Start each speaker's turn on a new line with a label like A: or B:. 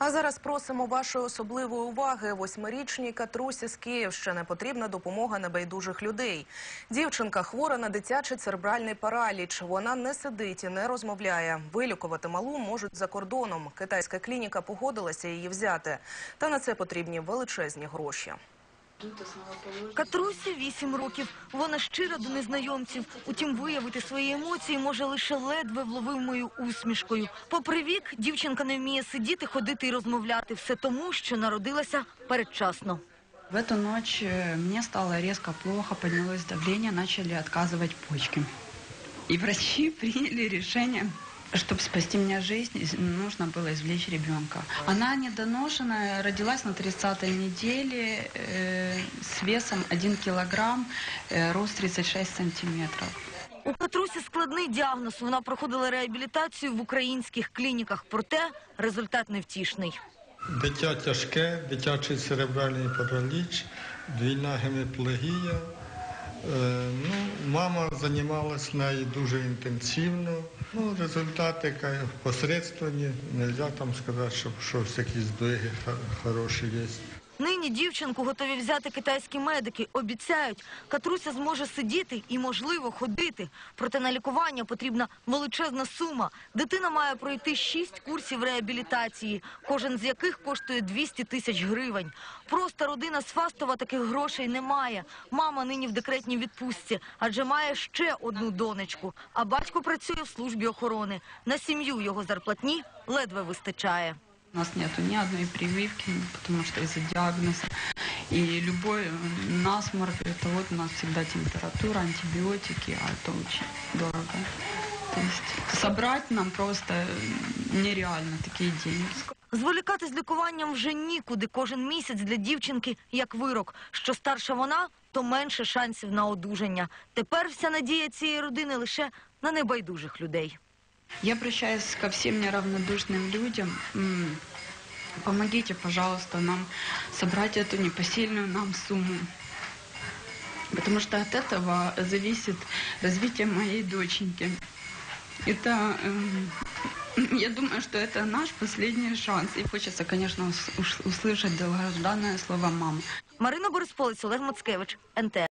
A: А зараз просимо вашої особливої уваги. Восьмирічній Катрусі з Київщини потрібна допомога небайдужих людей. Дівчинка хвора на дитячий церебральний параліч. Вона не сидить і не розмовляє. Вилікувати малу можуть за кордоном. Китайська клініка погодилася її взяти. Та на це потрібні величезні гроші.
B: Катрусі 8 років. Вона щира до незнайомців. Утім, виявити свої емоції може лише ледве вловимою усмішкою. Попри вік, дівчинка не вміє сидіти, ходити і розмовляти. Все тому, що народилася передчасно.
C: В эту ночь э, мне стало резко плохо, поднялось давление, начали отказывать почки. И врачи приняли решение, чтобы спасти мне жизнь, из- нужно было извлечь ребенка. Она недоношенная, родилась на 30-й неделе э, с весом 1 килограмм, э, рост 36 сантиметров.
B: У Катрусі складний діагноз. Вона проходила реабілітацію в українських клініках. Проте результат невтішний.
D: Дитя тяжке, дитячий церебральний параліч, двійна геміплегія. Е, ну, мама займалась нею дуже інтенсивно. Ну, результати посередственні. Нельзя там сказати, що щось якісь двиги хороші є.
B: Нині дівчинку готові взяти китайські медики. Обіцяють, Катруся зможе сидіти і, можливо, ходити. Проте на лікування потрібна величезна сума. Дитина має пройти шість курсів реабілітації, кожен з яких коштує 200 тисяч гривень. Просто родина з Фастова таких грошей не має. Мама нині в декретній відпустці, адже має ще одну донечку. А батько працює в службі охорони. На сім'ю його зарплатні ледве вистачає.
C: У нас нету ни одной прививки, потому что из-за диагноза. И любой э, насморк, это вот у нас всегда температура, антибиотики, а это очень дорого. То есть собрать нам просто э, нереально такие деньги.
B: Зволікати з лікуванням вже нікуди. Кожен місяць для дівчинки як вирок. Що старша вона, то менше шансів на одужання. Тепер вся надія цієї родини лише на небайдужих людей.
C: Я обращаюсь ко всем неравнодушным людям. М, Помогите, пожалуйста, нам собрать эту непосильную нам сумму. Потому что от этого зависит развитие моей доченьки. Это, эм, я думаю, что это наш последний шанс. И хочется, конечно, ус- уш- услышать долгожданное слово «мама».
B: Марина Борисполець, Олег Мацкевич, НТ.